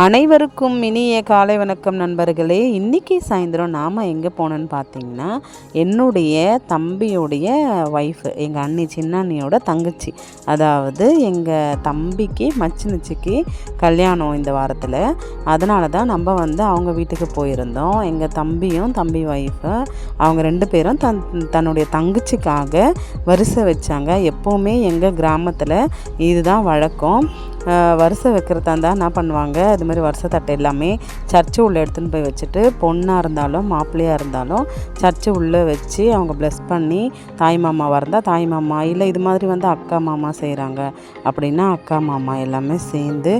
அனைவருக்கும் இனிய காலை வணக்கம் நண்பர்களே. இன்றைக்கி சாயந்தரம் நாம் எங்கே போனோன்னு பார்த்தீங்கன்னா என்னுடைய தம்பியோடைய ஒய்ஃபு எங்கள் அண்ணி சின்ன அண்ணியோட தங்கச்சி. அதாவது எங்கள் தம்பிக்கு மச்சினிச்சிக்கு கல்யாணம் இந்த வாரத்தில். அதனால தான் நம்ம வந்து அவங்க வீட்டுக்கு போயிருந்தோம். எங்கள் தம்பியும் தம்பி ஒய்ஃபு அவங்க ரெண்டு பேரும் தன் தன்னுடைய தங்கச்சிக்காக வரிசை வச்சாங்க. எப்போவுமே எங்கள் கிராமத்தில் இதுதான் வழக்கம். வருஷம் வைக்கிறதா இருந்தால் என்ன பண்ணுவாங்க? இது மாதிரி வருஷ தட்டை எல்லாமே சர்ச்சு உள்ளே எடுத்துன்னு போய் வச்சுட்டு பொண்ணாக இருந்தாலும் மாப்பிள்ளையாக இருந்தாலும் சர்ச்சு உள்ளே வச்சு அவங்க ப்ளஸ் பண்ணி தாய் மாமாவாக இருந்தால் தாய் மாமா இல்லை இது மாதிரி வந்து அக்கா மாமா செய்கிறாங்க அப்படின்னா அக்கா மாமா எல்லாமே சேர்ந்து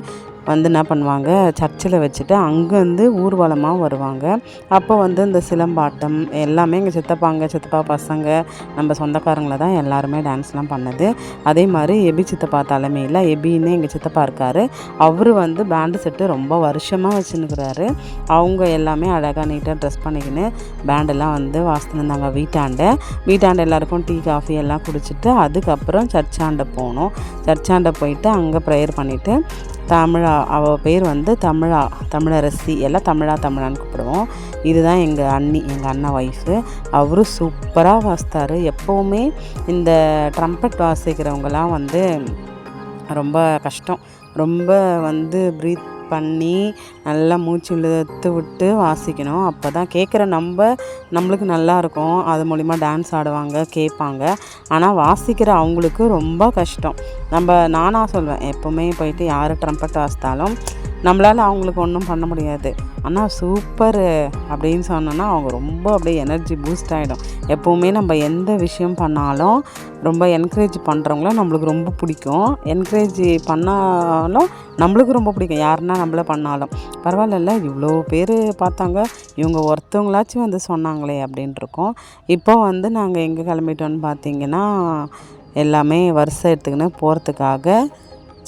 வந்து என்ன பண்ணுவாங்க? சர்ச்சில் வச்சுட்டு அங்கேருந்து ஊர்வலமாக வருவாங்க. அப்போ வந்து இந்த சிலம்பாட்டம் எல்லாமே எங்கள் சித்தப்பாங்க சித்தப்பா பசங்க நம்ம சொந்தக்காரங்கள தான் எல்லாருமே டான்ஸ்லாம் பண்ணது. அதே மாதிரி எபி சித்தப்பா தலைமையில் எபின்னு எங்கள் சித்தப்பா இருக்கார். அவர் வந்து பேண்டு செட்டு ரொம்ப வருஷமாக வச்சுன்னுக்குறாரு. அவங்க எல்லாமே அழகாக நீட்டாக ட்ரெஸ் பண்ணிக்கின்னு பேண்டெல்லாம் வந்து வாசித்துன்னு இருந்தாங்க வீட்டாண்ட. வீட்டாண்ட எல்லாருக்கும் டீ காஃபி எல்லாம் குடிச்சிட்டு அதுக்கப்புறம் சர்ச்சாண்ட போனோம். சர்ச்சாண்ட போயிட்டு அங்கே ப்ரேயர் பண்ணிவிட்டு தமிழா அவள் பேர் வந்து தமிழா தமிழரசி. எல்லாம் தமிழா தமிழான்னு கூப்பிடுவோம். இதுதான் எங்கள் அண்ணி எங்கள் அண்ணன் ஒய்ஃபு அவரும் சூப்பராக வாசித்தார். எப்போவுமே இந்த ட்ரம்பட் வாசிக்கிறவங்கலாம் வந்து ரொம்ப கஷ்டம். ரொம்ப வந்து ப்ரீத் பண்ணி நல்லா மூச்சு இழுத்து விட்டு வாசிக்கணும். அப்போ தான் கேட்குற நம்ம நம்மளுக்கு நல்லா இருக்கும். அது மூலிமா டான்ஸ் ஆடுவாங்க கேட்பாங்க ஆனால் வாசிக்கிற அவங்களுக்கு ரொம்ப கஷ்டம். நம்ம நானாக சொல்வேன் எப்போவுமே போயிட்டு யார் ட்ரம்பட் வாசித்தாலும் நம்மளால் அவங்களுக்கு ஒன்றும் பண்ண முடியாது. ஆனால் சூப்பர் அப்படின்னு சொன்னோன்னா அவங்க ரொம்ப அப்படியே எனர்ஜி பூஸ்ட் ஆகிடும் எப்போவுமே நம்ம எந்த விஷயம் பண்ணாலும் ரொம்ப என்கரேஜ் பண்ணுறவங்கள நம்மளுக்கு ரொம்ப பிடிக்கும். என்கரேஜ் பண்ணாலும் நம்மளுக்கு ரொம்ப பிடிக்கும். யாருன்னா நம்மள பண்ணாலும். பரவாயில்ல இவ்வளோ பேர் பார்த்தாங்க. இவங்க ஒருத்தவங்களாச்சும் வந்து சொன்னாங்களே அப்படின்ட்டுருக்கோம் இப்போ வந்து நாங்கள் எங்கே கிளம்பிட்டோன்னு பார்த்தீங்கன்னா எல்லாமே வருஷம் எடுத்துக்கின்னு போகிறதுக்காக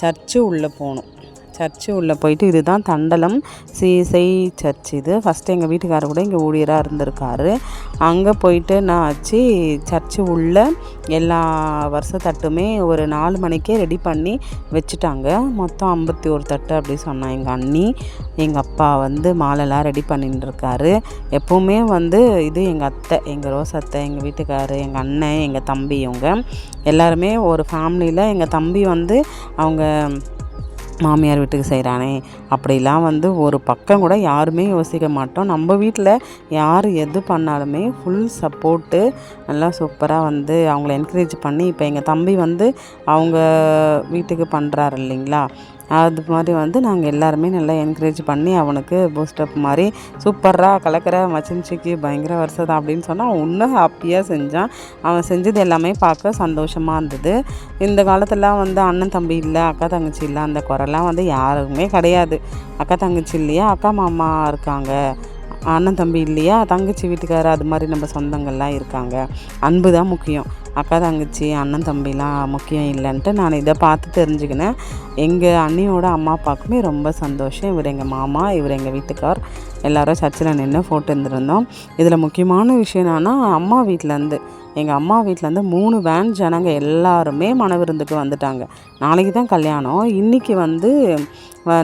சர்ச்சு உள்ளே போகணும். சர்ச்சு உள்ளே போயிட்டு இதுதான் தண்டலம். சிசை சர்ச் இது. ஃபஸ்ட்டு எங்கள் வீட்டுக்காரர் கூட இங்கே ஊழியராக இருந்திருக்காரு. அங்கே போயிட்டு நான் ஆச்சு. சர்ச்சு உள்ள எல்லா வருஷ தட்டுமே ஒரு நாலு மணிக்கே ரெடி பண்ணி வச்சுட்டாங்க. மொத்தம் ஐம்பத்தி ஒரு தட்டு அப்படி சொன்னான் எங்கள் அண்ணி. எங்கள் அப்பா வந்து மாலைலாம் ரெடி பண்ணிட்டு இருக்காரு எப்போவுமே வந்து இது எங்கள் அத்தை எங்கள் ரோஸ் அத்தை எங்கள் வீட்டுக்காரர் எங்கள் அண்ணன் எங்கள் தம்பி இவங்க. எல்லாருமே ஒரு ஃபேமிலியில் எங்கள் தம்பி வந்து அவங்க மாமியார் வீட்டுக்கு செய்கிறானே அப்படிலாம் வந்து ஒரு பக்கம் கூட யாருமே யோசிக்க மாட்டோம். நம்ம வீட்டில் யார் எது பண்ணாலுமே ஃபுல் சப்போர்ட்டு நல்லா சூப்பராக வந்து அவங்கள என்கரேஜ் பண்ணி இப்போ எங்கள் தம்பி வந்து அவங்க வீட்டுக்கு பண்ணுறாரு இல்லைங்களா? அது மாதிரி வந்து நாங்கள் எல்லாருமே நல்லா என்கரேஜ் பண்ணி அவனுக்கு பூஸ்டப் மாதிரி சூப்பராக கலக்கிற மச்சின்ச்சிக்கு பயங்கர வருஷம் தான் அப்படின்னு சொன்னால் ஒன்றும் இன்னும் ஹாப்பியாக செஞ்சான். அவன் செஞ்சது எல்லாமே பார்க்க சந்தோஷமாக இருந்தது. இந்த காலத்துலலாம் வந்து அண்ணன் தம்பி இல்லை அக்கா தங்கச்சி இல்லை அந்த குறைலாம் வந்து யாருக்குமே கிடையாது. அக்கா தங்கச்சி இல்லையா அக்கா மாமா இருக்காங்க. அண்ணன் தம்பி இல்லையா தங்கச்சி வீட்டுக்காரர் அது மாதிரி நம்ம சொந்தங்கள்லாம் இருக்காங்க. அன்பு தான் முக்கியம். அக்கா தங்கச்சி அண்ணன் தம்பிலாம் முக்கியம் இல்லைன்ட்டு நான் இதை பார்த்து தெரிஞ்சுக்கினேன். எங்கள் அண்ணியோட அம்மா அப்பாவுக்குமே ரொம்ப சந்தோஷம். இவர் எங்கள் மாமா இவர் எங்கள் வீட்டுக்கார் எல்லோரும் சர்ச்சில் நின்று ஃபோட்டோ இருந்திருந்தோம் இதில் முக்கியமான விஷயம் என்னன்னா அம்மா வீட்டிலேருந்து எங்கள் அம்மா வீட்டிலேருந்து மூணு வேன் ஜனங்க எல்லாருமே மனவிருந்துக்கு வந்துட்டாங்க. நாளைக்கு தான் கல்யாணம். இன்றைக்கி வந்து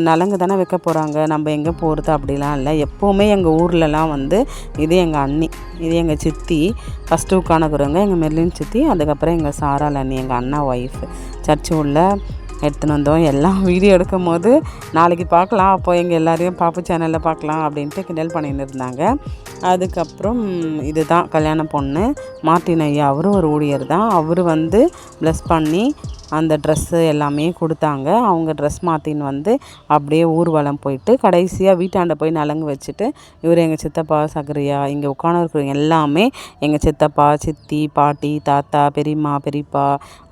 நலங்கு தானே வைக்க போகிறாங்க நம்ம எங்கே போகிறது அப்படிலாம் இல்லை. எப்போவுமே எங்கள் ஊர்லலாம் வந்து இது எங்கள் அண்ணி இது எங்கள் சித்தி ஃபஸ்ட்டு உட்காணக்குறவங்க எங்கள் மெர்லின் சித்தி அதுக்கப்புறம் எங்கள் சாரால் அண்ணி எங்கள் அண்ணா ஒய்ஃபு சர்ச்சு உள்ள எடுத்துன்னு வந்தோம். எல்லாம் வீடியோ எடுக்கும் போது நாளைக்கு பார்க்கலாம். அப்போ எங்கள் எல்லோரையும் பாப்பு சேனலில் பார்க்கலாம் அப்படின்ட்டு கிண்டல் பண்ணின்னு இருந்தாங்க. அதுக்கப்புறம் இது தான் கல்யாண பொண்ணு. மார்ட்டின் ஐயா அவரும் ஒரு ஊழியர் தான் அவர் வந்து ப்ளஸ் பண்ணி அந்த ட்ரெஸ்ஸு எல்லாமே கொடுத்தாங்க. அவங்க ட்ரெஸ் மாற்றின்னு வந்து அப்படியே ஊர்வலம் போயிட்டு கடைசியாக வீட்டாண்ட போய் நலங்கு வச்சுட்டு இவர் எங்கள் சித்தப்பா சக்கரையா இங்கே உட்காந்துருக்குறவங்க எல்லாமே எங்கள் சித்தப்பா சித்தி பாட்டி தாத்தா பெரியம்மா பெரியப்பா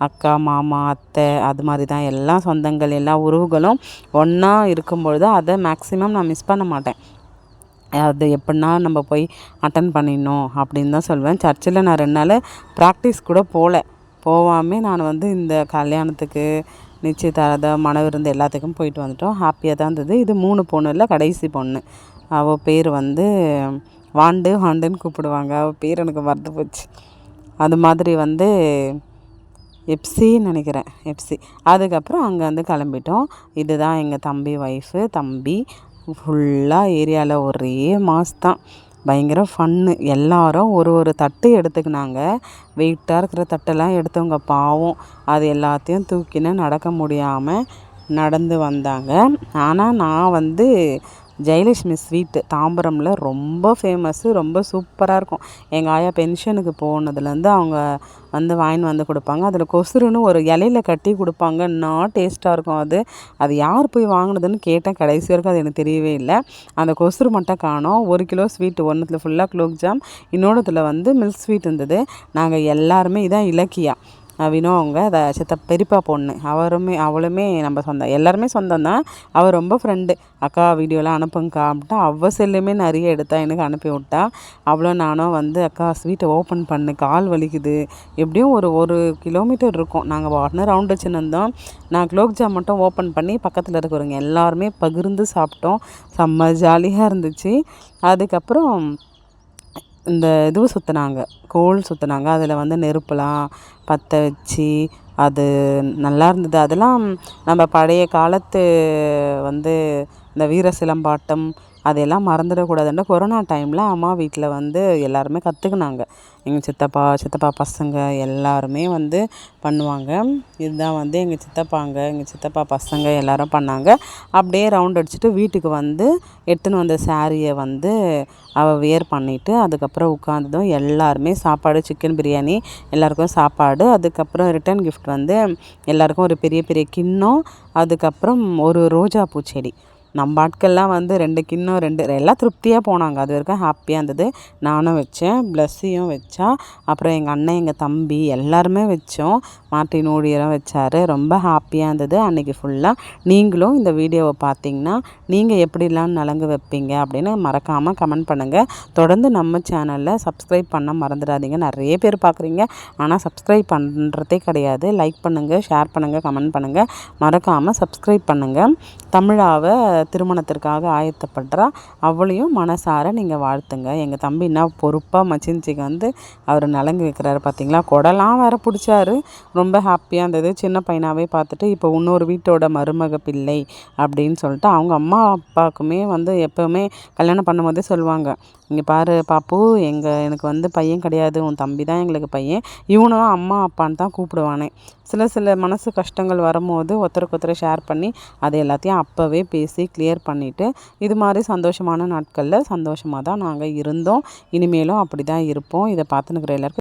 அக்கா மாமா அத்தை அது மாதிரி தான் எல்லா சொந்தங்கள் எல்லா உறவுகளும் ஒன்றா இருக்கும்பொழுது அதை மேக்ஸிமம் நான் மிஸ் பண்ண மாட்டேன். அது எப்படின்னா நம்ம போய் அட்டன் பண்ணிடணும் அப்படின்னு தான் சொல்வேன். சர்ச்சில் நான் ரெண்டு நாள் ப்ராக்டிஸ் கூட போகல போகாமே நான் வந்து இந்த கல்யாணத்துக்கு நிச்சயதார்த்தம் மன விருந்து எல்லாத்துக்கும் போயிட்டு வந்துட்டோம். ஹாப்பியாக தான் இருந்தது. இது மூணு பொண்ணு இல்லை கடைசி பொண்ணு. அவள் பேர் வந்து வாண்டு வாண்டுன்னு கூப்பிடுவாங்க. அவள் பேர் எனக்கு மறந்து போச்சு. அது மாதிரி வந்து எப்சின்னு நினைக்கிறேன். எப்சி. அதுக்கப்புறம் அங்கேருந்து கிளம்பிட்டோம். இதுதான் எங்கள் தம்பி ஒய்ஃபு தம்பி. ஃபுல்லாக ஏரியாவில் ஒரே மாஸ் தான். பயங்கர ஃபன்னு. எல்லாரும் ஒரு ஒரு தட்டு எடுத்துக்கினாங்க. வெயிட்டாக இருக்கிற தட்டெல்லாம் எடுத்தவங்க பாவம். அது எல்லாத்தையும் தூக்கின்னு நடக்க முடியாமல் நடந்து வந்தாங்க. ஆனால் நான் வந்து ஜெயலட்சுமி ஸ்வீட்டு தாம்பரமில் ரொம்ப ஃபேமஸ்ஸு ரொம்ப சூப்பராக இருக்கும். எங்கள் ஆயா பென்ஷனுக்கு போனதுலேருந்து அவங்க வந்து வாங்கின்னு வந்து கொடுப்பாங்க. அதில் கொசுருன்னு ஒரு இலையில கட்டி கொடுப்பாங்க. நான் டேஸ்ட்டாக இருக்கும் அது. அது யார் போய் வாங்கினதுன்னு கேட்டேன் கடைசி வரைக்கும் அது எனக்கு தெரியவே இல்லை. அந்த கொசுறு மட்டும் காணோம். ஒரு கிலோ ஸ்வீட்டு ஒன்றுத்தில் ஃபுல்லாக குலோப் ஜாம் இன்னொன்றுத்தில் வந்து மில்க் ஸ்வீட் இருந்தது. நாங்கள் எல்லாருமே இதான் இலக்கியா. வினோ அவங்க அதை சித்த பெரியப்பா பொண்ணு. அவருமே அவளுமே நம்ம சொந்தம். எல்லாருமே சொந்தம் தான். அவள் ரொம்ப ஃப்ரெண்டு அக்கா வீடியோலாம் அனுப்புங்கக்கா அப்படின்ட்டு அவள் செல்லுமே நிறைய எடுத்தா எனக்கு அனுப்பி விட்டா. அவ்வளோ நானும் வந்து அக்கா ஸ்வீட்டை ஓப்பன் பண்ணு. கால் வலிக்குது. எப்படியும் ஒரு ஒரு கிலோமீட்டர் இருக்கும். நாங்கள் வாட்டின ரவுண்ட் வச்சுன்னு இருந்தோம் நான் குலோப்ஜாம் மட்டும் ஓப்பன் பண்ணி பக்கத்தில் இருக்கிறவங்க எல்லாருமே பகிர்ந்து சாப்பிட்டோம். செம்ம ஜாலியாக இருந்துச்சு. அதுக்கப்புறம் இந்த இது சுற்றினாங்க கோல் சுற்றினாங்க அதில் வந்து நெருப்புலாம் பற்ற வச்சு அது நல்லா இருந்தது. அதெல்லாம் நம்ம பழைய காலத்து வந்து இந்த வீர சிலம்பாட்டம் அதையெல்லாம் மறந்துடக்கூடாதுன்ட்டு கொரோனா டைமில் அம்மா வீட்டில் வந்து எல்லாருமே கற்றுக்குனாங்க எங்கள் சித்தப்பா சித்தப்பா பசங்க எல்லாருமே வந்து பண்ணுவாங்க. இதுதான் வந்து எங்கள் சித்தப்பாங்க எங்கள் சித்தப்பா பசங்க எல்லாரும் பண்ணாங்க. அப்படியே ரவுண்ட் அடிச்சுட்டு வீட்டுக்கு வந்து எடுத்துன்னு வந்த சாரியை வந்து அவள் வியர் பண்ணிவிட்டு அதுக்கப்புறம் உட்காந்ததும் எல்லாருமே சாப்பாடு சிக்கன் பிரியாணி எல்லாருக்கும் சாப்பாடு. அதுக்கப்புறம் ரிட்டன் கிஃப்ட் வந்து எல்லாருக்கும் ஒரு பெரிய பெரிய கிண்ணம். அதுக்கப்புறம் ஒரு ரோஜா பூச்செடி. நம்ம ஆட்கள்லாம் வந்து ரெண்டு கிண்ணம் ரெண்டு எல்லாம் திருப்தியாக போனாங்க. அது வரைக்கும் ஹாப்பியாக இருந்தது. நானும் வச்சேன் ப்ளஸ்ஸியும் வச்சா அப்புறம் எங்கள் அண்ணன் எங்கள் தம்பி எல்லாருமே வச்சோம். மார்ட்டின் ஓடியரம் வச்சார். ரொம்ப ஹாப்பியாக இருந்தது. அன்றைக்கி ஃபுல்லாக நீங்களும் இந்த வீடியோவை பார்த்தீங்கன்னா நீங்கள் எப்படிலாம் நலங்கு வைப்பீங்க அப்படின்னு மறக்காமல் கமெண்ட் பண்ணுங்கள் தொடர்ந்து நம்ம சேனலில் சப்ஸ்கிரைப் பண்ண மறந்துடாதீங்க. நிறைய பேர் பார்க்குறீங்க. ஆனால் சப்ஸ்கிரைப் பண்ணுறதே கிடையாது. லைக் பண்ணுங்கள் ஷேர் பண்ணுங்கள் கமெண்ட் பண்ணுங்கள் மறக்காமல் சப்ஸ்கிரைப் பண்ணுங்கள் தமிழாவை திருமணத்திற்காக ஆயத்தப்படுறா. அவளையும் மனசார நீங்கள் வாழ்த்துங்க. எங்கள் தம்பி என்ன பொறுப்பாக மச்சின்ச்சிக்கு வந்து அவர் நலங்கு வைக்கிறாரு பார்த்தீங்களா கொடலாம் வேற பிடிச்சாரு. ரொம்ப ஹாப்பியாக இருந்தது. சின்ன பையனாகவே பார்த்துட்டு இப்போ இன்னொரு வீட்டோட மருமக பிள்ளை அப்படின்னு சொல்லிட்டு அவங்க அம்மா அப்பாவுக்குமே வந்து எப்போவுமே கல்யாணம் பண்ணும்போதே சொல்லுவாங்க. இங்கே பாரு பாப்பு எங்கள் எனக்கு வந்து பையன் கிடையாது. உன் தம்பி தான் எங்களுக்கு பையன். இவனும் அம்மா அப்பான்னு தான் கூப்பிடுவானே. சில சில மனசு கஷ்டங்கள் வரும்போது ஒருத்தருக்கு ஒருத்தர் ஷேர் பண்ணி அதை எல்லாத்தையும் அப்போவே பேசி கிளியர் பண்ணிவிட்டு இது மாதிரி சந்தோஷமான நாட்களில் சந்தோஷமாக தான் நாங்கள் இருந்தோம். இனிமேலும் அப்படி தான் இருப்போம். இதை பார்த்துன்னுக்குற எல்லாருக்கும்